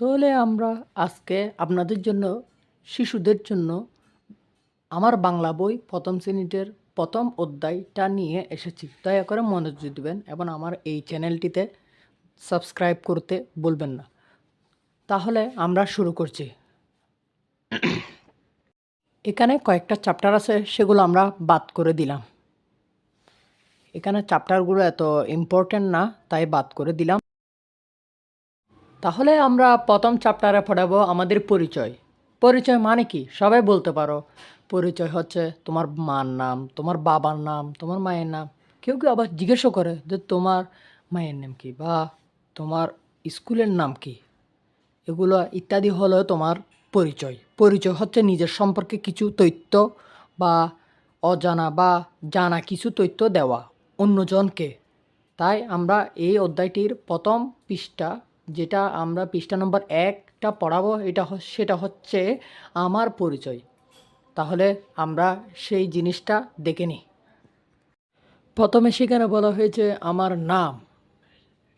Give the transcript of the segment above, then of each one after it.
তাহলে আমরা আজকে আপনাদের জন্য, শিশুদের জন্য আমার বাংলা বই প্রথম শ্রেণীতে প্রথম অধ্যায়টা নিয়ে এসেছি। দয়া করে মনোযোগ দিবেন এবং আমার এই চ্যানেলটিতে সাবস্ক্রাইব করতে বলবেন না। তাহলে আমরা শুরু করছি। এখানে কয়েকটা চ্যাপ্টার আছে, সেগুলো আমরা বাদ করে দিলাম। এখানে চ্যাপ্টারগুলো এত ইম্পর্টেন্ট না, তাই বাদ করে দিলাম। তাহলে আমরা প্রথম চ্যাপ্টারে পড়াবো আমাদের পরিচয়। পরিচয় মানে কি? সবাই বলতে পারো। পরিচয় হচ্ছে তোমার মার নাম, তোমার বাবার নাম, তোমার মায়ের নাম। কেউ কেউ আবার জিজ্ঞেসও করে যে তোমার মায়ের নাম কি বা তোমার স্কুলের নাম কি? এগুলো ইত্যাদি হলো তোমার পরিচয়। পরিচয় হচ্ছে নিজের সম্পর্কে কিছু তথ্য বা অজানা বা জানা কিছু তথ্য দেওয়া অন্যজনকে। তাই আমরা এই অধ্যায়টির প্রথম পৃষ্ঠা যেটা আমরা পৃষ্ঠা নম্বর একটা পড়াবো, এটা সেটা হচ্ছে আমার পরিচয়। তাহলে আমরা সেই জিনিসটা দেখে নিই। প্রথমে সেখানে বলা হয়েছে আমার নাম।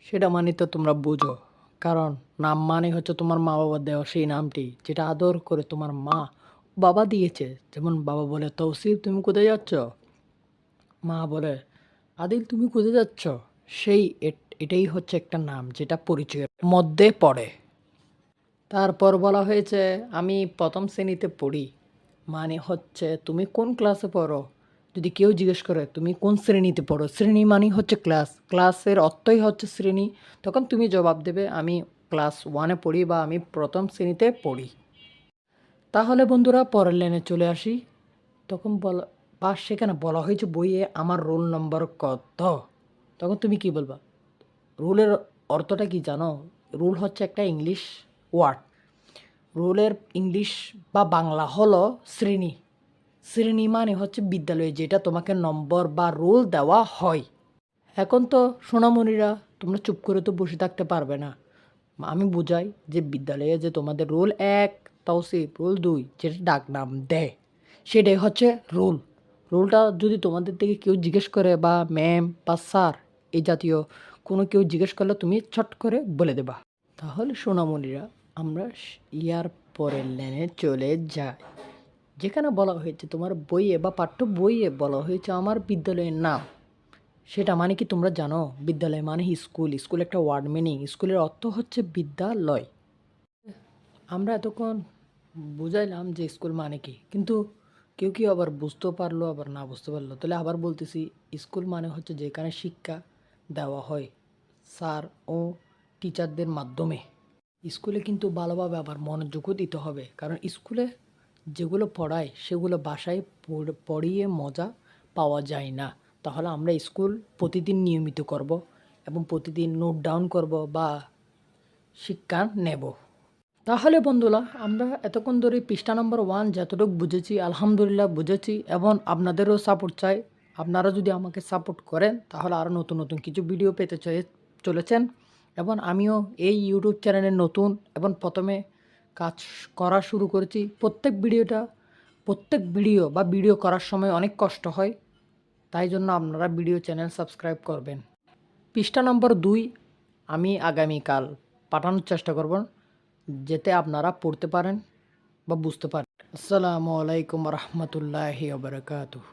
সেটা মানে তো তোমরা বুঝো, কারণ নাম মানে হচ্ছে তোমার মা বাবা দেওয়া সেই নামটি, যেটা আদর করে তোমার মা বাবা দিয়েছে। যেমন বাবা বলে তৌসিফ তুমি কোথায় যাচ্ছ? মা বলে, আদিল, তুমি কোথায় যাচ্ছ? সেই এটাই হচ্ছে একটা নাম, যেটা পরিচয়ের মধ্যে পড়ে। তারপর বলা হয়েছে, আমি প্রথম শ্রেণীতে পড়ি। মানে হচ্ছে, তুমি কোন ক্লাসে পড়ো? যদি কেউ জিজ্ঞেস করে, তুমি কোন শ্রেণীতে পড়ো? শ্রেণি মানে হচ্ছে ক্লাস ক্লাসের অর্থই হচ্ছে শ্রেণি। তখন তুমি জবাব দেবে, আমি ক্লাস ওয়ানে পড়ি বা আমি প্রথম শ্রেণীতে পড়ি। তাহলে বন্ধুরা, পরের লাইনে চলে আসি। তখন বলা, বা সেখানে বলা হয়েছে বইয়ে আমার রোল নম্বর কত? তখন তুমি কি বলবা? রুলের অর্থটা কি জানো? রুল হচ্ছে একটা ইংলিশ ওয়ার্ড। রুলের ইংলিশ বা বাংলা হলো শ্রেণি। শ্রেণি মানে হচ্ছে বিদ্যালয়ে, যেটা তোমাকে নম্বর বা রোল দেওয়া হয়। এখন তো সোনামণিরা, তোমরা চুপ করে তো বসে থাকতে পারবে না। আমি বুঝাই যে বিদ্যালয়ে যে তোমাদের রোল এক তৌসিফ রোল দুই, যেটা ডাক নাম দেয়, সেটাই হচ্ছে রোল। রোলটা যদি তোমাদের থেকে কেউ জিজ্ঞেস করে বা ম্যাম বা স্যার, এই জাতীয় কোনো কেউ জিজ্ঞেস করলে তুমি ছট করে বলে দেবা। তাহলে সোনামণিরা, আমরা ইয়ার পরের লেনে চলে যাই। যেখানে বলা হয়েছে, তোমার বইয়ে বা পাঠ্য বইয়ে বলা হয়েছে আমার বিদ্যালয়ের নাম। সেটা মানে কি তোমরা জানো? বিদ্যালয় মানে স্কুল। স্কুল একটা ওয়ার্ড মিনিং। স্কুলের অর্থ হচ্ছে বিদ্যালয়। আমরা এতক্ষণ বুঝাইলাম যে স্কুল মানে কি, কিন্তু কেউ কেউ আবার বুঝতেও পারল, আবার না বুঝতে পারল। তাহলে আবার বলতেছি, স্কুল মানে হচ্ছে যেখানে শিক্ষা দেওয়া হয়। স্যার ও টিচারদের মাধ্যমে। স্কুলে কিন্তু ভালোভাবে আবার মনোযোগও দিতে হবে। কারণ স্কুলে যেগুলো পড়ায়, সেগুলো বাসায় পড়- পড়িয়ে মজা পাওয়া যায় না। তাহলে আমরা স্কুল প্রতিদিন নিয়মিত করব এবং প্রতিদিন নোট ডাউন করব বা শিক্ষা নেব। তাহলে বন্ধুরা, আমরা এতক্ষণ ধরে পৃষ্ঠা নম্বর ওয়ান যতটুকু বুঝেছি, আলহামদুলিল্লাহ বুঝেছি এবং আপনাদেরও সাপোর্ট চাই। আপনারা যদি আমাকে সাপোর্ট করেন, তাহলে আরও নতুন নতুন কিছু ভিডিও পেতে চলে- চলেছেন। এবং আমিও এই ইউটিউব চ্যানেলে নতুন এবং প্রথমে কাজ করা শুরু করেছি। প্রত্যেক ভিডিওটা প্রত্যেক ভিডিও বা ভিডিও করার সময় অনেক কষ্ট হয়। তাই জন্য আপনারা ভিডিও চ্যানেল সাবস্ক্রাইব করবেন। পৃষ্ঠা নম্বর দুই, আমি আগামীকাল পাঠানোর চেষ্টা করব, যাতে আপনারা পড়তে পারেন বা বুঝতে পারেন। আসসালামু আলাইকুম রহমতুল্লাহি বারকাতুহ।